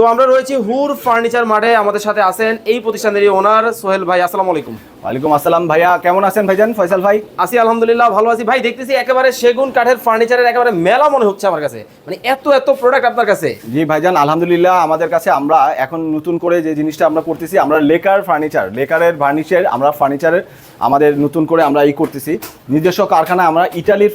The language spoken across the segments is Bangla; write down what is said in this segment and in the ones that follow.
তো আমরা রয়েছি হুর ফার্নিচার মাঠে আমাদের সাথে আছেন এই প্রতিষ্ঠানেরই ওনার সোহেল ভাই আসসালামু আলাইকুম। ওয়ালাইকুম আসসালাম ভাইয়া কেমন আছেন ভাইজান? ফয়সাল ভাই? আছি আলহামদুলিল্লাহ ভালো আছি। ভাই দেখতেছি একেবারে সেগুন কাঠের ফার্নিচারের একেবারে মেলা মনে হচ্ছে আমার কাছে। মানে এত এত প্রোডাক্ট আপনার কাছে। জি ভাইজান আলহামদুলিল্লাহ আমাদের কাছে আমরা এখন নতুন করে যে জিনিসটা আমরা করতেছি আমরা লেকার ফার্নিচার লেকারের ফার্নিচার আমরা ফার্নিচারের আমাদের নতুন করে আমরা ই করতেছি। নিজস্ব কারখানা আমরা ইটালির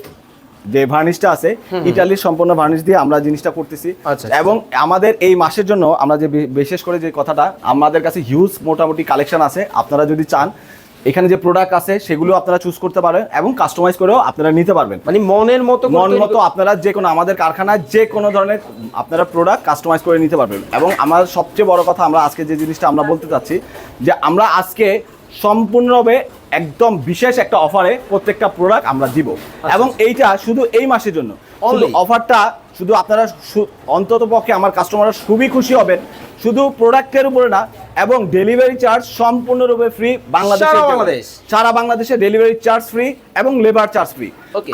যে ভার্নিশটা আছে ইটালির সম্পূর্ণ ভার্নিশ দিয়ে আমরা জিনিসটা করতেছি। আচ্ছা। এবং আমাদের এই মাসের জন্য আমরা যে বিশেষ করে যে কথাটা আমাদের কাছে হিউজ মোটামুটি কালেকশন আছে আপনারা যদি চান এখানে যে প্রোডাক্ট আছে সেগুলো আপনারা চুজ করতে পারেন এবং কাস্টমাইজ করেও আপনারা নিতে পারবেন। মানে মনের মতো মন মতো আপনারা যে কোনো আমাদের কারখানায় যে কোনো ধরনের আপনারা প্রোডাক্ট কাস্টমাইজ করে নিতে পারবেন। এবং আমার সবচেয়ে বড় কথা আমরা আজকে যে জিনিসটা আমরা বলতে চাচ্ছি যে আমরা আজকে সম্পূর্ণভাবে একদম বিশেষ একটা অফারে প্রত্যেকটা প্রোডাক্ট আমরা দিব। এবং এইটা শুধু এই মাসের জন্য। শুধু অফারটা শুধু আপনারা অন্তত পক্ষে আমার কাস্টমাররা খুবই খুশি হবেন। শুধু প্রোডাক্টের উপরে না এবং ডেলিভারি চার্জ সম্পূর্ণরূপে ফ্রি বাংলাদেশ? সারা বাংলাদেশে ডেলিভারি চার্জ ফ্রি এবং লেবার চার্জ ফ্রি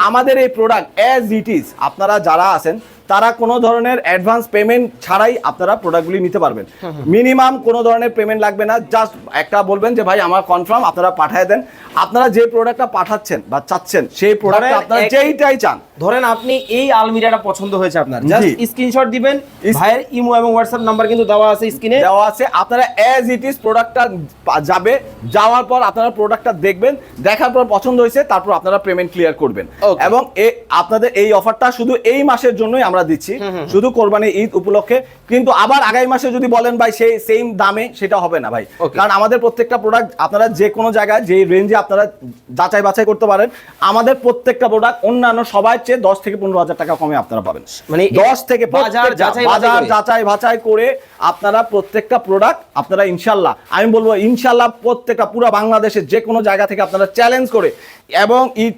আমাদের এই প্রোডাক্ট অ্যাজ ইট ইজ আপনারা যারা আছেন তারা কোনো ধরনের অ্যাডভান্স পেমেন্ট ছাড়াই আপনারা প্রোডাক্টগুলি নিতে পারবেন। মিনিমাম কোনো ধরনের পেমেন্ট লাগবে না। জাস্ট একটা বলবেন যে ভাই আমার কনফার্ম আপনারা পাঠিয়ে দেন। আপনারা যে প্রোডাক্টটা পাঠাচ্ছেন বা চাচ্ছেন সেই প্রোডাক্ট আপনারা যেইটাই চান। ধরেন আপনি এই আলমিরাটা পছন্দ হয়েছে আপনার। জাস্ট স্ক্রিনশট দিবেন ভাইয়ের ইমো এবং হোয়াটসঅ্যাপ নাম্বার কিন্তু দেওয়া আছে স্ক্রিনে দেওয়া আছে। আপনারা অ্যাজ ইট ইজ প্রোডাক্টটা যাবে যাওয়ার পর আপনারা প্রোডাক্টটা দেখবেন দেখার পর পছন্দ হয়েছে তারপর আপনারা পেমেন্ট ক্লিয়ার করবেন। এবং আপনাদের এই অফারটা শুধু এই মাসের জন্যই আমরা দিচ্ছি শুধু কোরবানি ঈদ উপলক্ষে। কিন্তু আবার আগামী মাসে যদি বলেন ভাই সেই সেম দামে সেটা হবে না ভাই. কারণ আমাদের প্রত্যেকটা প্রোডাক্ট আপনারা যে কোনো জায়গায় যে রেঞ্জে আপনারা যাচাই বাছাই করতে পারেন আমাদের প্রত্যেকটা প্রোডাক্ট অন্যান্য সবার চেয়ে দশ থেকে পনেরো হাজার টাকা কমে আপনারা পাবেন মানে দশ থেকে বাজার যাচাই বাছাই বাজার করে। যাচাই বাছাই করে আপনারা প্রত্যেকটা প্রোডাক্ট আপনারা ইনশাল্লাহ আমি বলব ইনশাল্লাহ প্রত্যেকটা পুরো বাংলাদেশের যে কোনো জায়গা থেকে আপনারা চ্যালেঞ্জ করে এবং ইট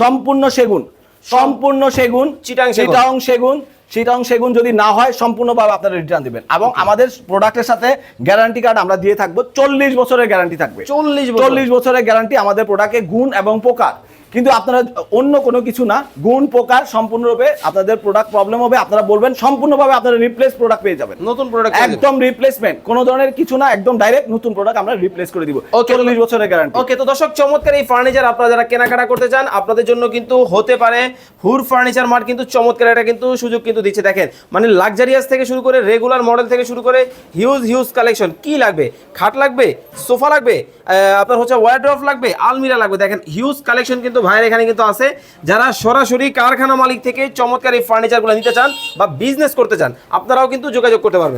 সম্পূর্ণ সেগুন সম্পূর্ণ সেগুন চিটাং সেগুন। চিটাং সেগুন চিটাং সেগুন যদি না হয় সম্পূর্ণভাবে আপনারা রিটার্ন দিবেন এবং আমাদের প্রোডাক্টের সাথে গ্যারান্টি কার্ড আমরা দিয়ে থাকব চল্লিশ বছরের গ্যারান্টি থাকবে 40 বছর? চল্লিশ বছরের গ্যারান্টি আমাদের প্রোডাক্টে গুণ এবং পোকার কিন্তু আপনারা অন্য কোনো কিছু না গুণ প্রকার সম্পূর্ণরূপে আপনাদের প্রোডাক্ট প্রবলেম হবে আপনারা বলবেন সম্পূর্ণভাবে আপনারা রিপ্লেস প্রোডাক্ট পেয়ে যাবেন। নতুন প্রোডাক্ট একদম রিপ্লেসমেন্ট কোনো ধরনের কিছু না একদম ডাইরেক্ট নতুন প্রোডাক্ট আমরা রিপ্লেস করে দিব. চল্লিশ বছরের গ্যারান্টি ওকে তো দর্শক চমৎকার এই ফার্নিচার আপনারা যারা কেনাকাটা করতে চান আপনাদের জন্য কিন্তু হতে পারে হুর ফার্নিচার মার্ট কিন্তু চমৎকার একটা কিন্তু সুযোগ কিন্তু দিচ্ছে। দেখেন মানে লাক্সারিয়াস থেকে শুরু করে রেগুলার মডেল থেকে শুরু করে হিউজ হিউজ কালেকশন কি লাগবে? খাট লাগবে? সোফা লাগবে? আপনার হচ্ছে ওয়ার্ড্রফ লাগবে? আলমিরা লাগবে। দেখেন হিউজ কালেকশন কিন্তু ভাইয়ের এখানে কিন্তু আছে। যারা সরাসরি কারখানা মালিক থেকে চমৎকার এই ফার্নিচারগুলো নিতে চান বা বিজনেস করতে চান, আপনারাও কিন্তু যোগাযোগ করতে পারবেন।